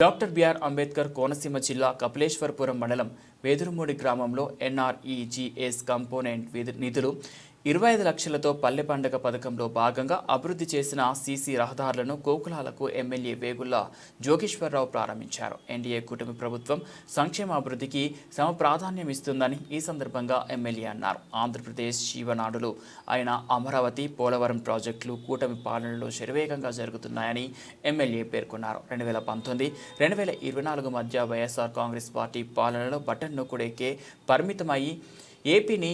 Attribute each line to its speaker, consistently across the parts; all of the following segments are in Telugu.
Speaker 1: డాక్టర్ బిఆర్ అంబేద్కర్ కోనసీమ జిల్లా కపిలేశ్వరపురం మండలం వేదురుమూడి గ్రామంలో ఎన్ఆర్ఈజీఎస్ కంపోనెంట్ నిధులు ఇరవై ఐదు లక్షలతో పల్లె పండుగ పథకంలో భాగంగా అభివృద్ధి చేసిన సీసీ రహదారులను గోకులాలకు ఎమ్మెల్యే వేగుల్లా జోగేశ్వరరావు ప్రారంభించారు. ఎన్డీఏ కూటమి ప్రభుత్వం సంక్షేమ అభివృద్ధికి సమ ప్రాధాన్యం ఇస్తుందని ఈ సందర్భంగా ఎమ్మెల్యే అన్నారు. ఆంధ్రప్రదేశ్ శివనాడులు అయిన అమరావతి పోలవరం ప్రాజెక్టులు కూటమి పాలనలో శరవేగంగా జరుగుతున్నాయని ఎమ్మెల్యే పేర్కొన్నారు. రెండు వేల పంతొమ్మిది రెండు వేల ఇరవై నాలుగు మధ్య వైఎస్ఆర్ కాంగ్రెస్ పార్టీ పాలనలో బటన్ నొక్కుడేకే పరిమితమై ఏపీని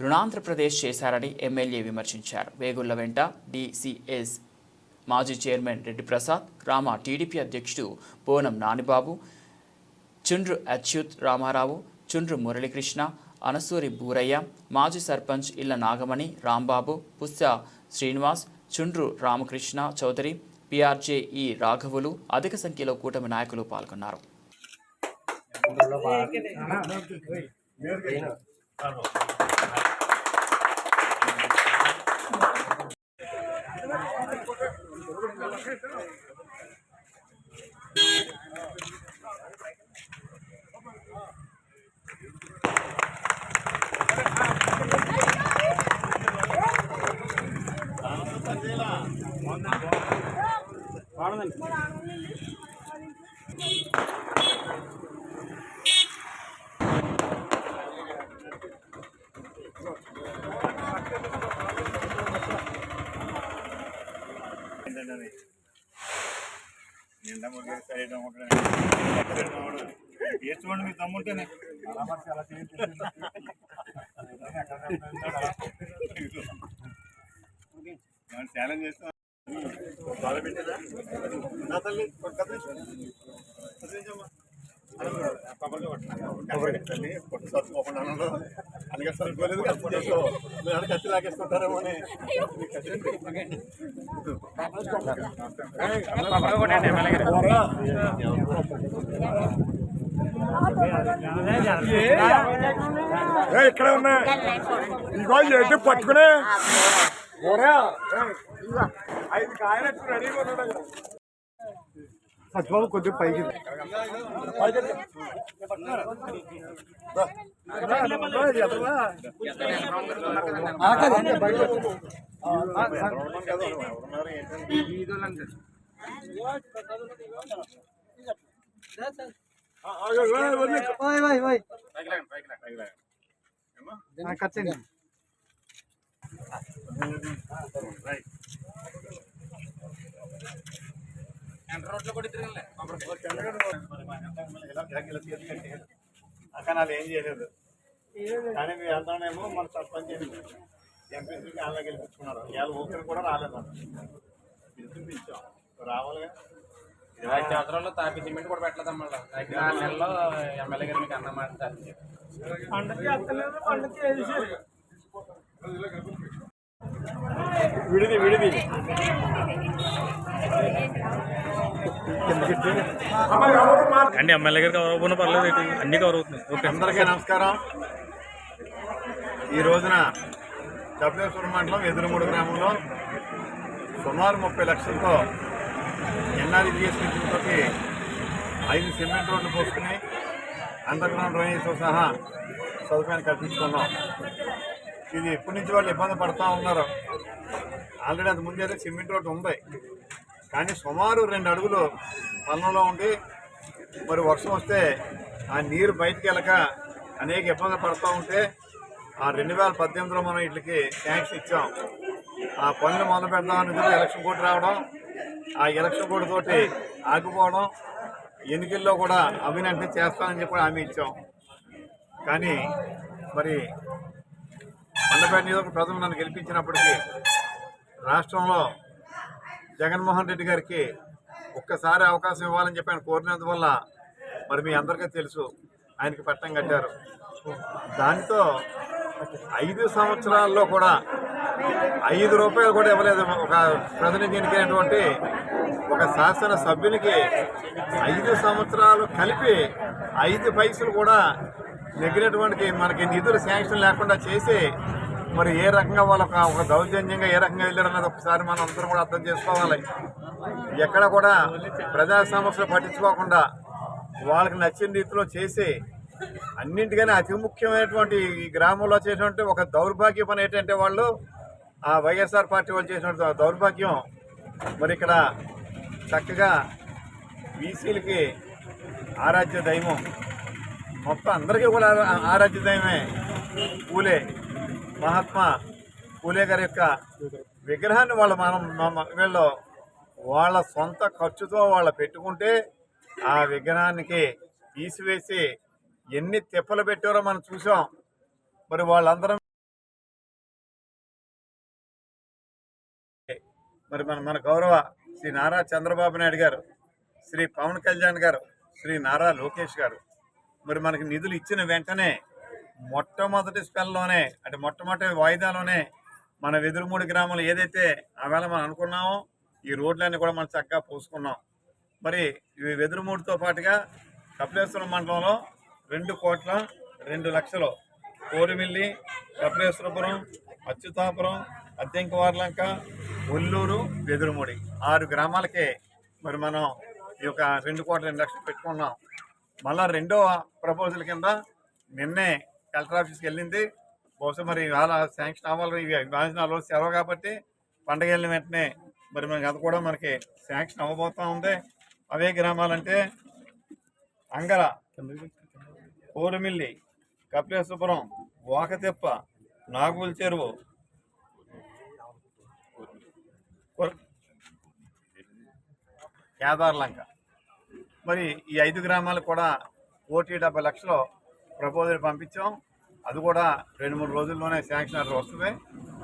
Speaker 1: రుణాంధ్రప్రదేశ్ చేశారని ఎమ్మెల్యే విమర్శించారు వేగుళ్ళ వెంట డిసిఎస్ మాజీ చైర్మన్ రెడ్డి ప్రసాద్ గ్రామ టీడీపీ అధ్యక్షుడు బోనం నానిబాబు చుండ్రు అచ్యుత్ రామారావు చుండ్రు మురళీకృష్ణ అనసూరి బూరయ్య మాజీ సర్పంచ్ ఇళ్ళ నాగమణి రాంబాబు పుస్స శ్రీనివాస్ చుండ్రు రామకృష్ణ చౌదరి పిఆర్జేఈ రాఘవులు అధిక సంఖ్యలో కూటమి నాయకులు పాల్గొన్నారు
Speaker 2: వాడదండి చేసుకోండి మీ శరీరం అలా తీర్చుకోండి అలా చేయాలి ఛాలెంజ్ చేస్తాం. బాధ పెట్టేదా నా తల్లి ఒక అందుకే సరిపోలేదు కత్తి లాగేసుకుంటారేమో అని
Speaker 3: ఇక్కడ ఉన్నా ఇగో ఏంటి పట్టుకునే ఐదు కాయలు రెడీగా ఉన్నాడు. సత్యబాబు కొద్దిగా పైకి
Speaker 2: ఎవరున్నారు కదా, ఎవరున్నారు ఏంటంటే ఏమ్మా?
Speaker 3: కట్టండి
Speaker 2: రైట్. ఇలా ఇలా ఇలా తీసుకెళ్ళి. అక్కడ ఏం చేయలేదు. కానీ మీ అందరమేమో మన సర్పంచ్ ఎంపీసీకి వాళ్ళ గెలిపించుకున్నారు. ఇవాళ ఊపిరి కూడా రాలేదు పిలిపించాం రావాలిగా
Speaker 4: ఇరవై సంవత్సరాల్లో తాపి సిమెంట్ కూడా పెట్టలేదు మళ్ళీ దగ్గర ఆరు నెలల్లో ఎమ్మెల్యే గారు మీకు అన్నమాట. సార్
Speaker 2: విడిది విడిది.
Speaker 5: అండి ఎమ్మెల్యే గారికి కవర్ అవ్వకుండా పర్లేదు అన్ని కవర్ అవుతున్నాయి. ఓకే
Speaker 2: అందరికీ నమస్కారం. ఈ రోజున కపిలేశ్వరం మండలం ఎదురుమూడు గ్రామంలో సుమారు ముప్పై లక్షలతో ఎన్ఆర్ఈజిఎస్ నిధులతో ఐదు సిమెంట్ రోడ్లు పోసుకుని అండర్ గ్రౌండ్ డ్రైనేజ్తో సహా సదుపాయాన్ని కల్పించుకున్నాం. ఇది ఎప్పటి నుంచి వాళ్ళు ఇబ్బంది పడుతూ ఉన్నారు? ఆల్రెడీ అది ముందే సిమెంట్ రోడ్ ఉంది. కానీ సుమారు రెండు అడుగులు పల్లంలో ఉండి మరి వర్షం వస్తే ఆ నీరు బయటికి వెళ్ళక అనేక ఇబ్బందులు పడుతూ ఉంటే ఆ రెండు వేల పద్దెనిమిదిలో మనం వీటికి ట్యాంక్స్ ఇచ్చాం. ఆ పనులు మొదలు పెడదామని చెప్పి ఎలక్షన్ కోర్టు రావడం ఆ ఎలక్షన్ కోర్టు తోటి ఆగిపోవడం ఎన్నికల్లో కూడా అవినీతి చేస్తామని చెప్పి హామీ ఇచ్చాం. కానీ మరి మండపేట నియోజక ప్రజలు నన్ను గెలిపించినప్పటికీ రాష్ట్రంలో జగన్మోహన్ రెడ్డి గారికి ఒక్కసారి అవకాశం ఇవ్వాలని చెప్పి ఆయన కోరినందువల్ల మరి మీ అందరికీ తెలుసు ఆయనకి పట్టం కట్టారు. దాంతో ఐదు సంవత్సరాల్లో కూడా ఐదు రూపాయలు కూడా ఇవ్వలేదు. ఒక ప్రతినిధి ఎన్నికైనటువంటి ఒక శాసనసభ్యునికి ఐదు సంవత్సరాలు కలిపి ఐదు పైసలు కూడా నెగ్గినటువంటి మనకి నిధులు శాంక్షన్ లేకుండా చేసి మరి ఏ రకంగా వాళ్ళ ఒక- దౌర్జన్యంగా ఏ రకంగా వెళ్ళారన్నది ఒకసారి మనం అందరం కూడా అర్థం చేసుకోవాలి. ఎక్కడ కూడా ప్రజా సమస్యలు పట్టించుకోకుండా వాళ్ళకి నచ్చిన రీతిలో చేసి అన్నింటికైనా అతి ముఖ్యమైనటువంటి ఈ గ్రామంలో చేసినటువంటి ఒక దౌర్భాగ్య పని ఏంటంటే వాళ్ళు ఆ వైఎస్ఆర్ పార్టీ వాళ్ళు చేసినటువంటి దౌర్భాగ్యం. మరి ఇక్కడ చక్కగా బీసీలకి ఆరాధ్య దైవం. మొత్తం అందరికీ కూడా ఆరాధ్య దైవమే. పూలే. మహాత్మా పూలే గారి యొక్క విగ్రహాన్ని వాళ్ళు మనం వీళ్ళు వాళ్ళ సొంత ఖర్చుతో వాళ్ళు పెట్టుకుంటే ఆ విగ్రహానికి తీసివేసి ఎన్ని తిప్పలు పెట్టారో మనం చూసాం. మరి వాళ్ళందరం మరి మన మన గౌరవ శ్రీ నారా చంద్రబాబు నాయుడు గారు శ్రీ పవన్ కళ్యాణ్ గారు శ్రీ నారా లోకేష్ గారు. మరి మనకి నిధులు ఇచ్చిన వెంటనే మొట్టమొదటి స్పెల్లోనే అంటే మొట్టమొదటి వాయిదాలోనే మన వెదురుమూడి గ్రామాలు ఏదైతే ఆవేళ మనం అనుకున్నామో ఈ రోడ్లన్నీ కూడా మనం చక్కగా పోసుకున్నాం. మరి ఈ వెదురుమూడితో పాటుగా కపిలేశ్వరం మండలంలో రెండు కోట్ల రెండు లక్షలు కోరిమిల్లి కపిలేశ్వరపురం అచ్యుతాపురం అద్దెంకవార్లంక ఒల్లూరు వెదురుమూడి ఆరు గ్రామాలకే మరి మనం ఈ యొక్క రెండు కోట్ల రెండు లక్షలు పెట్టుకున్నాం. మళ్ళా రెండో ప్రపోజల్ కింద నిన్నే కలెక్టర్ ఆఫీస్కి వెళ్ళింది. బహుశా మరి ఇవాళ శాంక్షన్ అవ్వాలి ఇవి సెలవు కాబట్టి పండగ వెళ్ళిన వెంటనే మరి మనకి అది కూడా మనకి శాంక్షన్ అవ్వబోతా ఉంది. అవే గ్రామాలంటే అంగర కోరుమిల్లి కపిలేశ్వరం వాకతెప్ప నాగుల చెరువు కేదార్లంక. మరి ఈ ఐదు గ్రామాలు కూడా కోటి డెబ్బై లక్షలు ప్రపోజల్ పంపించాం. అది కూడా రెండు మూడు రోజుల్లోనే శాంక్షన్ ఆర్డర్ వస్తుంది.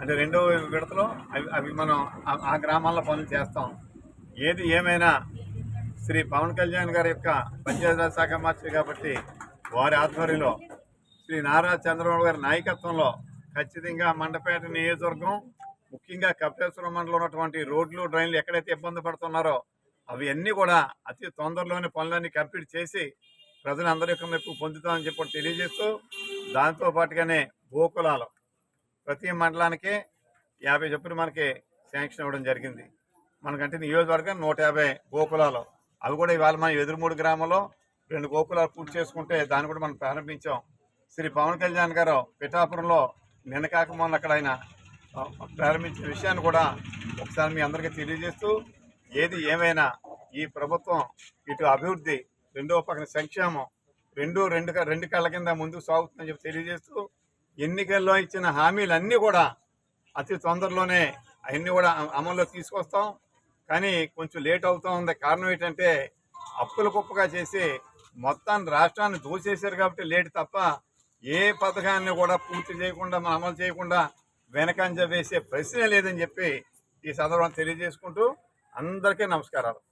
Speaker 2: అంటే రెండో విడతలో అవి అవి మనం ఆ- గ్రామాల్లో పనులు చేస్తాం. ఏది ఏమైనా శ్రీ పవన్ కళ్యాణ్ గారి యొక్క పంచాయతీరాజ్ శాఖ మంత్రి కాబట్టి వారి ఆధ్వర్యంలో శ్రీ నారా చంద్రబాబు గారి నాయకత్వంలో ఖచ్చితంగా మండపేట నియోజకవర్గం ముఖ్యంగా కపిలేశ్వరం మండలం ఉన్నటువంటి రోడ్లు డ్రైన్లు ఎక్కడైతే ఇబ్బంది పడుతున్నారో అవన్నీ కూడా అతి తొందరలోనే పనులన్నీ కంప్లీట్ చేసి ప్రజలందరి యొక్క మెప్పు పొందుతామని చెప్పి తెలియజేస్తూ దాంతో పాటుగానే గోకులాలు ప్రతి మండలానికి యాభై చొప్పున మనకి శాంక్షన్ ఇవ్వడం జరిగింది. మనకంటే నియోజకవర్గం నూట యాభై గోకులాలు అవి కూడా ఇవాళ మన ఎదురుమూడు గ్రామంలో రెండు గోకులాలు పూర్తి చేసుకుంటే దాన్ని కూడా మనం ప్రారంభించాం. శ్రీ పవన్ కళ్యాణ్ గారు పిఠాపురంలో నిన్న కాక మొన్న అక్కడ ఆయన ప్రారంభించిన విషయాన్ని కూడా ఒకసారి మీ అందరికీ తెలియజేస్తూ ఏది ఏమైనా ఈ ప్రభుత్వం ఇటు అభివృద్ధి రెండో పక్కన సంక్షేమం. రెండు రెండు క- రెండు కళ్ళ కింద ముందుకు సాగుతుందని చెప్పి తెలియజేస్తూ ఎన్నికల్లో ఇచ్చిన హామీలన్నీ కూడా అతి తొందరలోనే అవన్నీ కూడా అమల్లో తీసుకొస్తాం. కానీ కొంచెం లేట్ అవుతూ ఉంది కారణం ఏంటంటే అప్పుల కుప్పగా చేసి మొత్తాన్ని రాష్ట్రాన్ని దోచేశారు కాబట్టి లేట్ తప్ప ఏ పథకాన్ని కూడా పూర్తి చేయకుండా మనం అమలు చేయకుండా వెనకంజ వేసే ప్రశ్నే లేదని చెప్పి ఈ సందర్భం తెలియజేసుకుంటూ అందరికీ నమస్కారాలు.